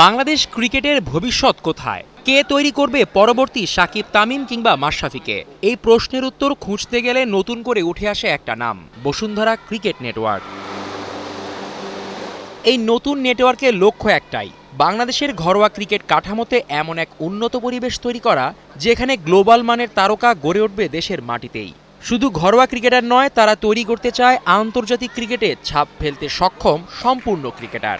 বাংলাদেশ ক্রিকেটের ভবিষ্যৎ কোথায়? কে তৈরি করবে পরবর্তী সাকিব তামিম কিংবা মাশরাফিকে? এই প্রশ্নের উত্তর খুঁজতে গেলে নতুন করে উঠে আসে একটা নাম, বসুন্ধরা ক্রিকেট নেটওয়ার্ক। এই নতুন নেটওয়ার্কের লক্ষ্য একটাই, বাংলাদেশের ঘরোয়া ক্রিকেট কাঠামোতে এমন এক উন্নত পরিবেশ তৈরি করা, যেখানে গ্লোবাল মানের তারকা গড়ে উঠবে দেশের মাটিতেই। শুধু ঘরোয়া ক্রিকেটার নয়, তারা তৈরি করতে চায় আন্তর্জাতিক ক্রিকেটে ছাপ ফেলতে সক্ষম সম্পূর্ণ ক্রিকেটার।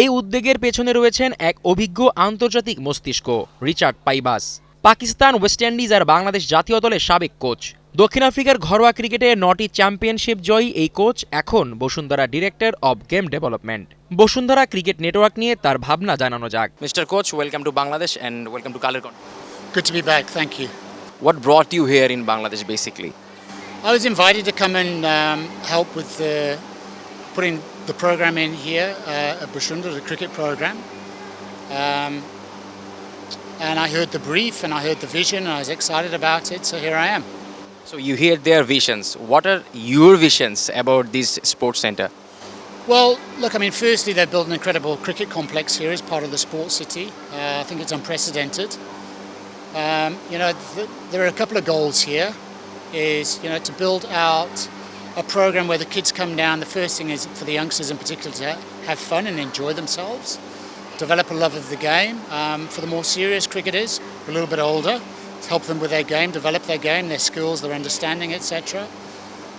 এই উদ্বেগের পেছনে রয়েছেন এক অভিজ্ঞ আন্তর্জাতিক মস্তিষ্ক Richard Pybus Pakistan West Indies আর বাংলাদেশ জাতীয় দলের সাবেক কোচ দক্ষিণ আফ্রিকার ঘরোয়া ক্রিকেটে নটি চ্যাম্পিয়নশিপ জয়ী এই কোচ এখন Bashundhara director of game development Bashundhara cricket network নিয়ে তার ভাবনা জানানো যাক mister coach welcome to Bangladesh and welcome to Kalerkon. Good to be back, thank you. What brought you here in Bangladesh basically? I was invited to come and um, help with the, putting the program in here uh, at Bushunda, the cricket program. Um, and I heard the brief and I heard the vision and I was excited about it, so here I am. So you hear their visions. What are your visions about this sports center? Well, look, I mean, firstly, they've built an incredible cricket complex here as part of the sports city. Uh, I think it's unprecedented. Um, you know, th- there are a couple of goals here. Is you know to build out a program where the kids come down. The first thing is for the youngsters in particular to have fun and enjoy themselves, develop a love of the game. Um, for the more serious cricketers, a little bit older, help them with their game, develop their game, their skills, their understanding, etc.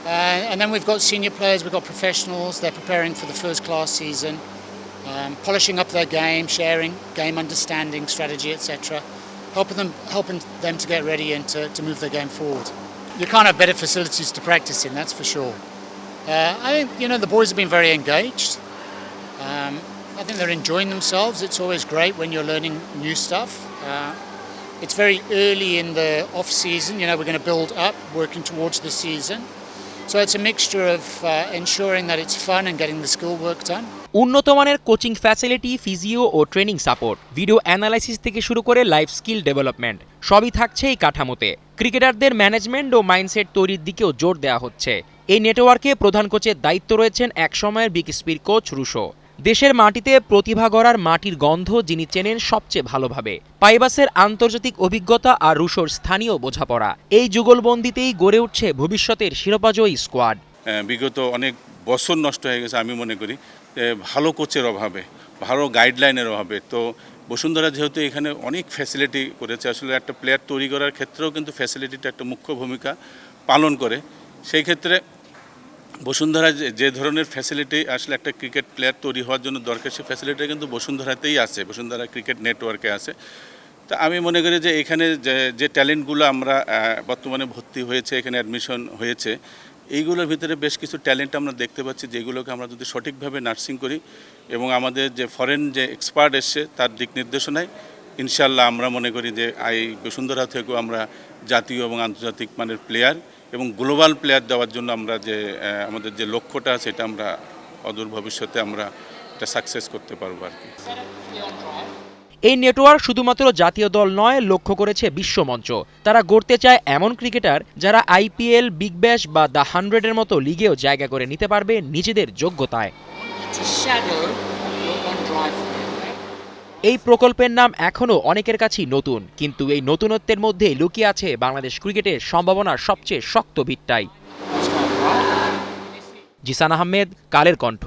Uh, and then we've got senior players, we've got professionals, they're preparing for the first class season, um, polishing up their game, sharing game understanding, strategy, etc. Helping them, helping them to get ready and to, to move their game forward. You can't have better facilities to practice in, that's for sure. Uh, I think, you know, the boys have been very engaged. Um, I think they're enjoying themselves. It's always great when you're learning new stuff. Uh, it's very early in the off season, you know, we're going to build up, working towards the season. So it's a mixture of uh, ensuring that it's fun and getting the school work done. উন্নত মানের coaching facility physio ও training support video analysis থেকে শুরু করে life skill development সবই থাকছে এই কাঠামোতে। ক্রিকেটারদের ম্যানেজমেন্ট ও মাইন্ডসেট তৈরির দিকেও জোর দেওয়া হচ্ছে। এই নেটওয়ার্কে প্রধান কোচের দায়িত্ব রয়েছেন একসময়ের বিগ স্পির কোচ রুশো। দেশের মাটিতে প্রতিভা গড়ার মাটির গন্ধ যিনি চেনেন সবচেয়ে ভালোভাবে। পাইবাসের আন্তর্জাতিক অভিজ্ঞতা আর রুশোর স্থানীয় বোঝাপড়া। এই যুগলবন্দিতেই গড়ে উঠছে ভবিষ্যতের শিরোপাজয়ী স্কোয়াড। বিগত অনেক বছর নষ্ট হয়ে গেছে আমি মনে করি। ভালো কোচের অভাবে, ভালো গাইডলাইনের অভাবে। তো বসুন্ধরা যেহেতু এখানে অনেক ফ্যাসিলিটি করেছে, আসলে একটা প্লেয়ার তৈরি করার ক্ষেত্রেও কিন্তু ফ্যাসিলিটিটা একটা মুখ্য ভূমিকা পালন করে। সেই ক্ষেত্রে বসুন্ধরা যে- ধরনের ফ্যাসিলিটি আসলে একটা ক্রিকেট প্লেয়ার তৈরি হওয়ার জন্য দরকার সেই ফ্যাসিলিটি কিন্তু বসুন্ধরাতেই আছে, বসুন্ধরা ক্রিকেট নেটওয়ার্কে আছে। তা আমি মনে করি যে এখানে যে যে ট্যালেন্টগুলো আমরা বর্তমানে ভর্তি হয়েছে, এখানে অ্যাডমিশন হয়েছে, এইগুলোর ভিতরে বেশ কিছু ট্যালেন্ট আমরা দেখতে পাচ্ছি, যেগুলোকে আমরা যদি সঠিকভাবে নার্সিং করি এবং আমাদের যে ফরেন যে এক্সপার্ট এসছে, তার দিক নির্দেশনায় ইনশাল্লাহ আমরা মনে করি যে এই বসুন্ধরা থেকেও আমরা জাতীয় এবং আন্তর্জাতিক মানের প্লেয়ার এবং গ্লোবাল প্লেয়ার দেওয়ার জন্য আমরা যে আমাদের যে লক্ষ্যটা সেটা আমরা অদূর ভবিষ্যতে আমরা এটা সাকসেস করতে পারব আর কি। এই নেটওয়ার্ক শুধুমাত্র জাতীয় দল নয় লক্ষ্য করেছে বিশ্বমঞ্চ তারা গড়তে চায় এমন ক্রিকেটার যারা আইপিএল বিগ ব্যাশ বা দ্য হান্ড্রেডের মতো লিগেও জায়গা করে নিতে পারবে নিজেদের যোগ্যতায়। এই প্রকল্পের নাম এখনও অনেকের কাছেই নতুন, কিন্তু এই নতুনত্বের মধ্যে লুকিয়ে আছে বাংলাদেশ ক্রিকেটের সম্ভাবনার সবচেয়ে শক্ত ভিটটাই জিসান আহমেদ, কালের কণ্ঠ।